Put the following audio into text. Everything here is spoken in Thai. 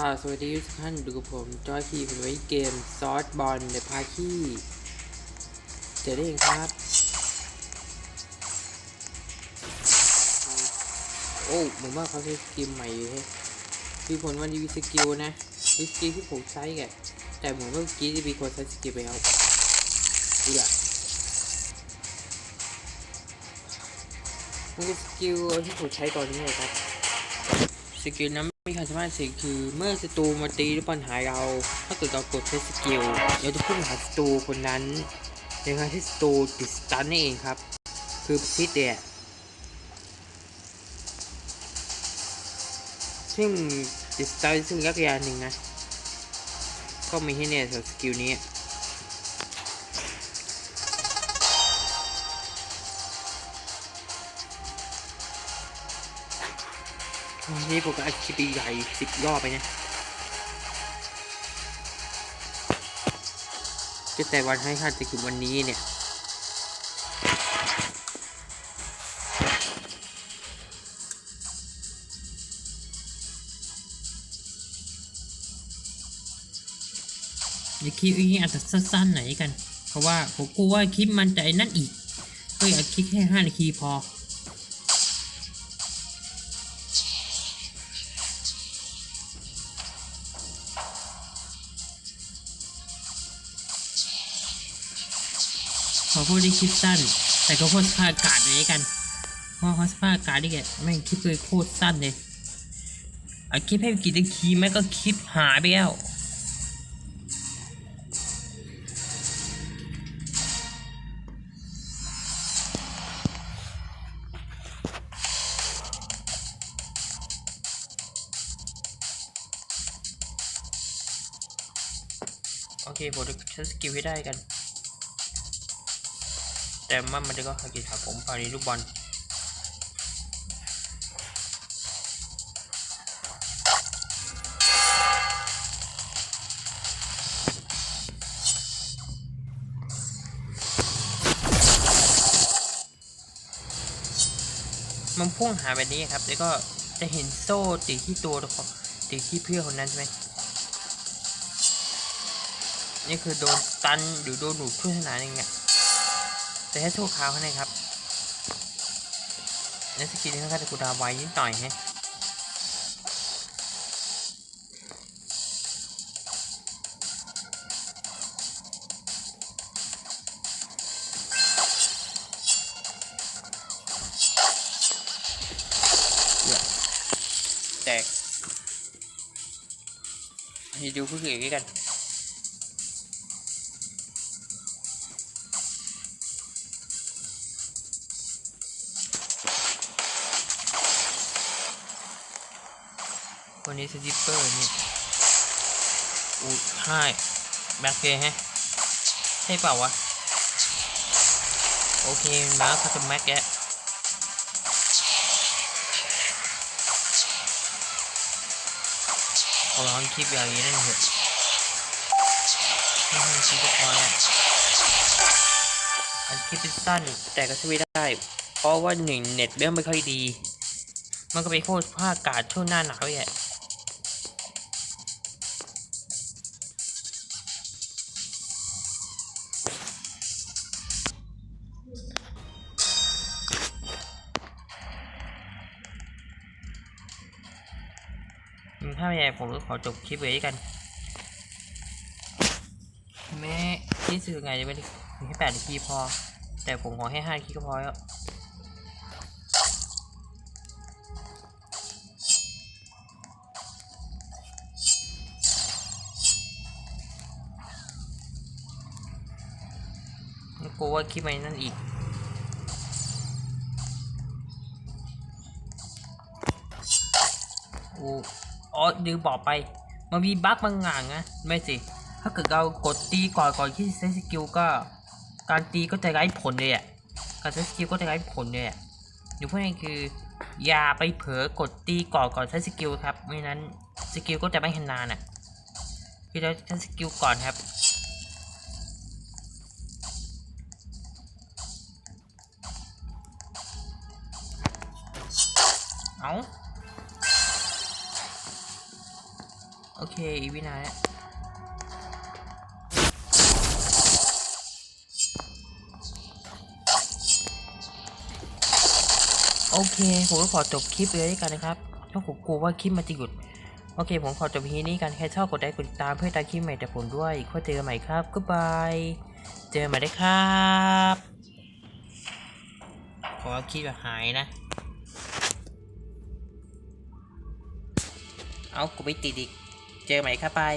กล่าวสวัสดีทุกท่านดูกับผมจอยคีผมไว้เกมซอสบอลในพาคี้เจอได้เองครับ โอ้ผมว่าเขาใช้สกิลใหม่อยู่ให้คือผลวันดีวีสกิลนะวิสกิลที่ผมใช้แกแต่เหมือนว่าเมื่อกี้จะมีคนใช้สกิลไปแล้วดูละมันเป็นสกิลที่ผมใช้ตอนนี้เลยครับสกิลนั้น มีความสามารถสิ่งคือเมื่อศัตรูมาตีหรือปัญหาเรา ถ้าเกิดเรากดใช้สกิลเราจะพุ่งหาศัตรูคนนั้นในขณะที่ศัตรูติดสตันนี่เองครับ คือซิดเนี่ยซึ่งติดสตันซึ่งยักษ์ยานหนึ่งนะ ก็มีให้เนี่ยสกิลนี้ นนี้ผมก็อัดคลิปใหญ่สิบรอบไปเนี่ยจะแต่วันให้ค่าจะถึงวันนี้เนี่ยอย่าคลิปนี้อาจจะสั้นๆหน่อยกัน เพราะว่าผมกลัวว่าคลิปมันจะนั่นอีก ก็อยากคลิปแค่ห้านาทีพอ ขอพูดที่คลิปสั้น แต่ก็โคตรสภาพอากาศเลยกันเพราะว่าสภาพอากาศนี่แกแม่งคลิปเลยโคตรสั้นเลยเอาคลิปให้กี่นาทีแม่ก็คลิปหายไปแล้วโอเคผมจะใช้สกิลให้ได้กัน แต่มันมันจะก็หากิจหาผมภายในลูกบอลมันพุ่งหาแบบนี้ครับ แล้วก็จะเห็นโซ่ติดที่ตัวติดที่เพื่อนคนนั้นใช่ไหมนี่คือโดนตันหรือโดนหนูช่วยขนาดนึงเนี่ย แต่แค่โชว์ขาวแค่นั้นครับในสกิลนี้ค่อนข้างจะกูดาวไวนิดหน่อยฮะเนี่ยแตกให้ดูผู้อื่นกัน วันนี้สติปเปอร์นี่อู้ใช่แบ็คเพย์ฮะใช่เปล่าวะ โอเคมาเขาจะแม็กแกขอร้องคลิปอย่างนี้นั่นเถอะไม่ให้คลิปก็พอแล้วอันคลิปเป็นสั้นแต่ก็ช่วยได้ เพราะว่าหนึ่งเน็ตเรื่องไม่ค่อยดี มันก็ไปโคตรภาคอากาศช่วงหน้าหนาวแห ถ้าไม่ใหญ่ผมก็ขอจบคลิปไว้กัน แม่ที่สื่อไงจะไม่ได้ถึงแค่แปดทีพอ แต่ผมขอให้ห้าทีก็พอแล้วกลัวว่าคลิปไม่นั่นอีกอู อ๋อดืมบอกไป มันมีบั๊กบางอย่างนะ ไม่สิ ถ้าเกิดเรากดตีก่อนก่อนที่จะใช้สกิลก็ การตีก็จะไร้ผลเลยอะ การใช้สกิลก็จะไร้ผลเลยอะอยู่เพูดง่ายๆคือ อย่าไปเผลอกดตีก่อนก่อนใช้สกิลครับ ไม่นั้นสกิลก็จะไม่ชำนนาญอะคือเราใช้สกิลก่อนครับเอา โอเค อีวินาแล้วโอเค ผมก็ขอจบคลิปเลยด้วยกันนะครับเพราะผมกลัวว่าคลิปมันจะหยุด โอเค ผมขอจบทีนี้กัน ใครชอบกดไลค์กดติดตามเพื่อตามคลิปใหม่จากผมด้วยก็เจอกันใหม่ครับ g ๊ o บาย เจอกันใหม่ได้ครับขอคลิปแบบหายนะ เอากูไปติดอีก เจอใหม่ครับบาย